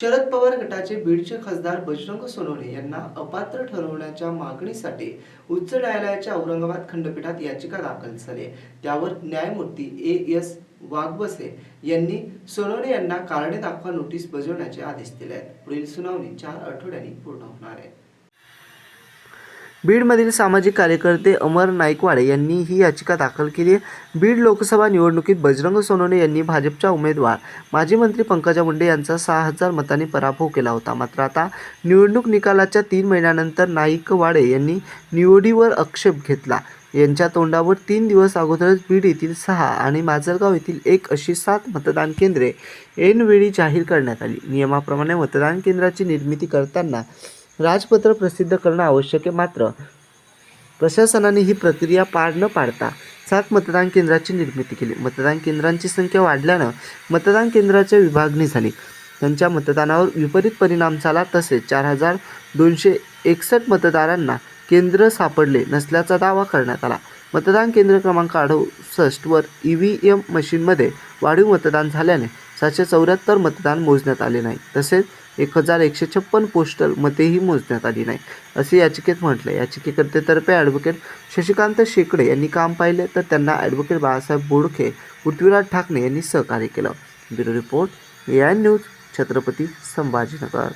शरद पवार गटाचे बीडचे खासदार बजरंग सोनवणे यांना अपात्र ठरवण्याच्या मागणीसाठी उच्च न्यायालयाच्या औरंगाबाद खंडपीठात याचिका दाखल झाली त्यावर न्यायमूर्ती ए एस वाघबसे यांनी सोनवणे यांना कारणे दाखवा नोटीस बजावण्याचे आदेश दिले आहेत. पुढील सुनावणी चार आठवड्यांनी पूर्ण होणार आहे. बीडमधील सामाजिक कार्यकर्ते अमर नाईकवाडे यांनी ही याचिका दाखल केली आहे. बीड लोकसभा निवडणुकीत बजरंग सोनवणे यांनी भाजपच्या उमेदवार माजी मंत्री पंकजा मुंडे यांचा सहा हजार मतांनी पराभव केला होता. मात्र आता निवडणूक निकालाच्या तीन महिन्यानंतर नाईकवाडे यांनी निवडीवर आक्षेप घेतला. यांच्या तोंडावर तीन दिवस अगोदरच बीड येथील सहा आणि माजलगाव येथील एक अशी सात मतदान केंद्रे ऐनवेळी जाहीर करण्यात आली. नियमाप्रमाणे मतदान केंद्राची निर्मिती करताना राजपत्र प्रसिद्ध करणं आवश्यक आहे. मात्र प्रशासनाने ही प्रक्रिया पार न पाडता सात मतदान केंद्राची निर्मिती केली. मतदान केंद्रांची संख्या वाढल्यानं मतदान केंद्राच्या विभागणी झाली. त्यांच्या मतदानावर विपरीत परिणाम झाला. तसेच चार हजार दोनशे एकसष्ट मतदारांना केंद्र सापडले नसल्याचा दावा करण्यात आला. मतदान केंद्र क्रमांक अडुसष्टवर ई व्ही एम मशीनमध्ये वाढीव मतदान झाल्याने सातशे चौऱ्याहत्तर मतदान मोजण्यात आले नाही. तसेच एक हजार एकशे छप्पन पोस्टल मतेही मोजण्यात आली नाही असे याचिकेत म्हटले याचिकेकर्तेतर्फे ॲडव्होकेट शशिकांत शेकडे यांनी काम पाहिले तर त्यांना ॲडव्होकेट बाळासाहेब बोडखे पृथ्वीराज ठाकरे यांनी सहकार्य केलं. Bureau report A I news Chhatrapati Sambhajinagar.